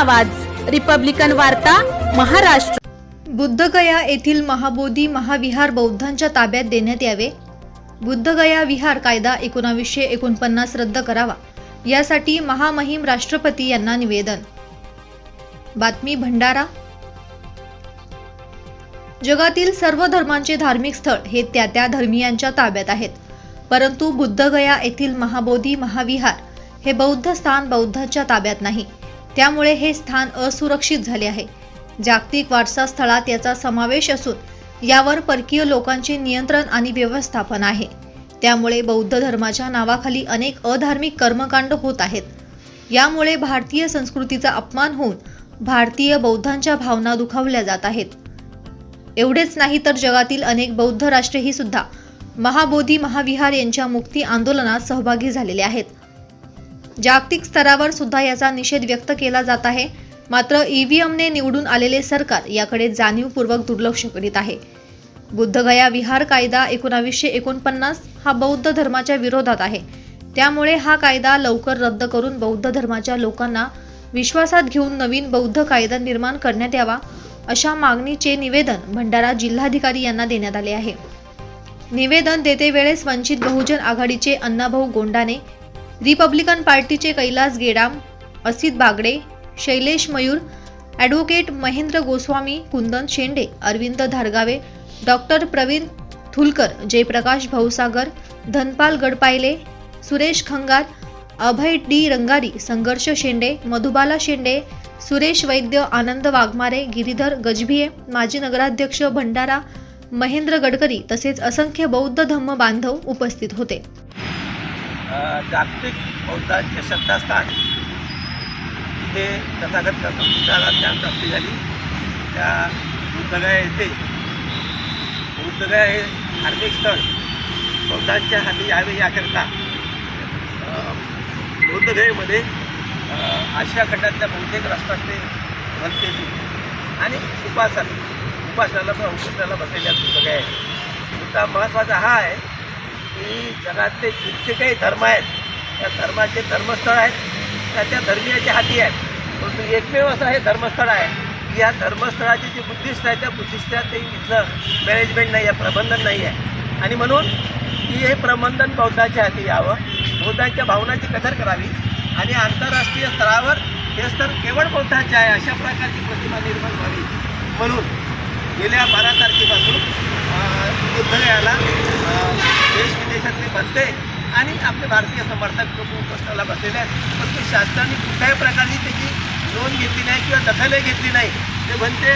आवाज. रिपब्लिकन वार्ता महाराष्ट्र. बुद्धगया येथील महाबोधी महाविहार बौद्धांच्या ताब्यात देण्यात यावे. बुद्धगया विहार कायदा एकोणावीसशे एकोणपन्नास रद्द करावा. यासाठी महामहिम राष्ट्रपती यांना निवेदन. बातमी भंडारा. जगातील सर्व धर्मांचे धार्मिक स्थळ हे त्या त्या धर्मियांच्या ताब्यात आहेत. परंतु बुद्धगया येथील महाबोधी महाविहार हे बौद्ध स्थान बौद्धांच्या ताब्यात नाही. त्यामुळे हे स्थान असुरक्षित झाले आहे. जागतिक वारसा स्थळात याचा समावेश असून यावर परकीय लोकांचे नियंत्रण आणि व्यवस्थापन आहे. त्यामुळे बौद्ध धर्माच्या नावाखाली अनेक अधार्मिक कर्मकांड होत आहेत. यामुळे भारतीय संस्कृतीचा अपमान होऊन भारतीय बौद्धांच्या भावना दुखावल्या जात आहेत. एवढेच नाही तर जगातील अनेक बौद्ध राष्ट्रेही सुद्धा महाबोधी महाविहार यांच्या मुक्ती आंदोलनात सहभागी झालेले आहेत. जागतिक स्तरावर सुद्धा याचा निषेध व्यक्त केला जात आहे. मात्र ईव्हीएमने निवडून आलेले सरकार याकडे जाणीवपूर्वक दुर्लक्ष करीत आहे. बुद्धगया विहार कायदा एकोणावीसशे एकोणपन्नास हा बौद्ध धर्माच्या विरोधात आहे. त्यामुळे हा कायदा लवकर रद्द करून बौद्ध धर्माच्या लोकांना विश्वासात घेऊन नवीन बौद्ध कायदा निर्माण करण्यात यावा अशा मागणीचे निवेदन भंडारा जिल्हाधिकारी यांना देण्यात आले आहे. निवेदन देते वेळेस वंचित बहुजन आघाडीचे अण्णाभाऊ गोंडाने रिपब्लिकन पार्टीचे Kailas Gedam Asit Bagde Shailesh Mayur advocate Mahendra Goswami Kundan Shende Arvind Dhargave doctor Praveen Thulkar Jayprakash Bhausagar Dhanpal Gadpayle Suresh Khangar Abhay D Rangari Sangharsh Shende Madhubala शेंडे सुरेश वैद्य आनंद वाघमारे गिरीधर गजभिये माजी नगराध्यक्ष भंडारा महेंद्र गडकरी तसेच असंख्य बौद्ध धम्म बांधव उपस्थित होते. जागतिक बौद्धांचे श्रद्धास्थान इथे तथागत बुद्धाला ज्ञानप्राप्ती झाली. त्या बुद्धगया येथे बुद्धगया हे धार्मिक स्थळ बौद्धांच्या हाती यावे याकरिता अ, बुद्धगयेमध्ये आशिया खंडातल्या बहुतेक राष्ट्रातले भंते आणि उपासना उपासनाला उपासनाला बसलेल्या बुद्धगया आहेत. मुद्दा महत्त्वाचा हा आहे की जगातले जितके काही धर्म आहेत त्या धर्माचे धर्मस्थळ आहेत त्या त्या धर्मीयाच्या हाती आहेत. परंतु एकमेव असं हे धर्मस्थळ आहे की या धर्मस्थळाचे जे बुद्धिस्ट आहे त्या बुद्धिस्टातही इथलं मॅनेजमेंट नाही आहे प्रबंधन नाही आहे. आणि म्हणून की हे प्रबंधन बौद्धाच्या हाती यावं बौद्धांच्या भावनाची कदर करावी आणि आंतरराष्ट्रीय स्तरावर हे स्तर केवळ बौद्धाचे आहे अशा प्रकारची प्रतिमा निर्माण व्हावी. म्हणून गेल्या बारा तारखेपासून बुद्धगयाला देश विदेशातले बनते आणि आपले भारतीय समर्थक लोक बसलेले आहेत. पण ते शासनाने कुठल्याही प्रकारची त्याची नोंद घेतली नाही किंवा दखलही घेतली नाही. ते म्हणते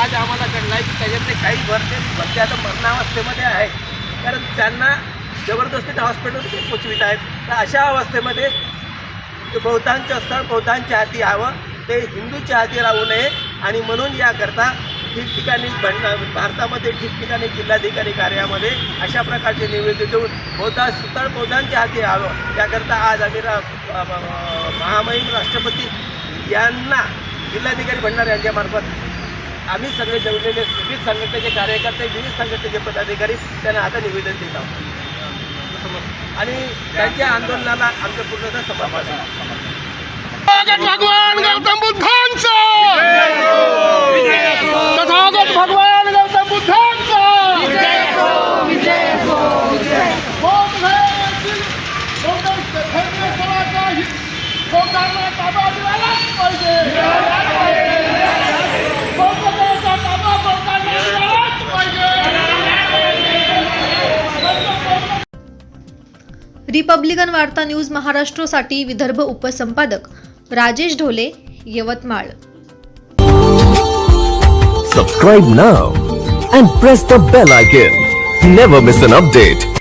आज आम्हाला कळलं आहे की त्याच्यातले काही भरते भरते आता मरणावस्थेमध्ये आहे कारण त्यांना जबरदस्ती त्या हॉस्पिटलमध्ये पोचवित आहेत. तर अशा अवस्थेमध्ये ते स्थळ बहुतांच्या हाती यावं. ते हिंदूच्या हाती राहू नये. आणि म्हणून याकरता ठिकठिकाणी भंड भारतामध्ये ठिकठिकाणी जिल्हाधिकारी कार्यामध्ये अशा प्रकारचे निवेदन देऊन बौद्धा स्थळ बौद्धांच्या हाती यावं याकरता आज आम्ही महामहिम राष्ट्रपती यांना जिल्हाधिकारी भंडार यांच्यामार्फत आम्ही सगळे जेवलेले विविध संघटनेचे कार्यकर्ते विविध संघटनेचे पदाधिकारी त्यांना आता निवेदन देत आहोत. आणि त्यांच्या आंदोलनाला आमचं पूर्णतः समर्थन आहे. तथागत भगवान गौतम बुद्धांचा तथागत भगवान गौतम बुद्धांचा बौद्ध धर्मातील बौद्ध धर्मस्थळाचा हि- बौद्धांना ताबा मिळालाच पाहिजे बौद्ध धर्माचा ताबा बौद्धांना मिळालाच पाहिजे रिपब्लिकन वार्ता न्यूज महाराष्ट्रसाठी विदर्भ उपसंपादक Rajesh Dhole Yavatmal. Subscribe now and press the bell icon never miss an update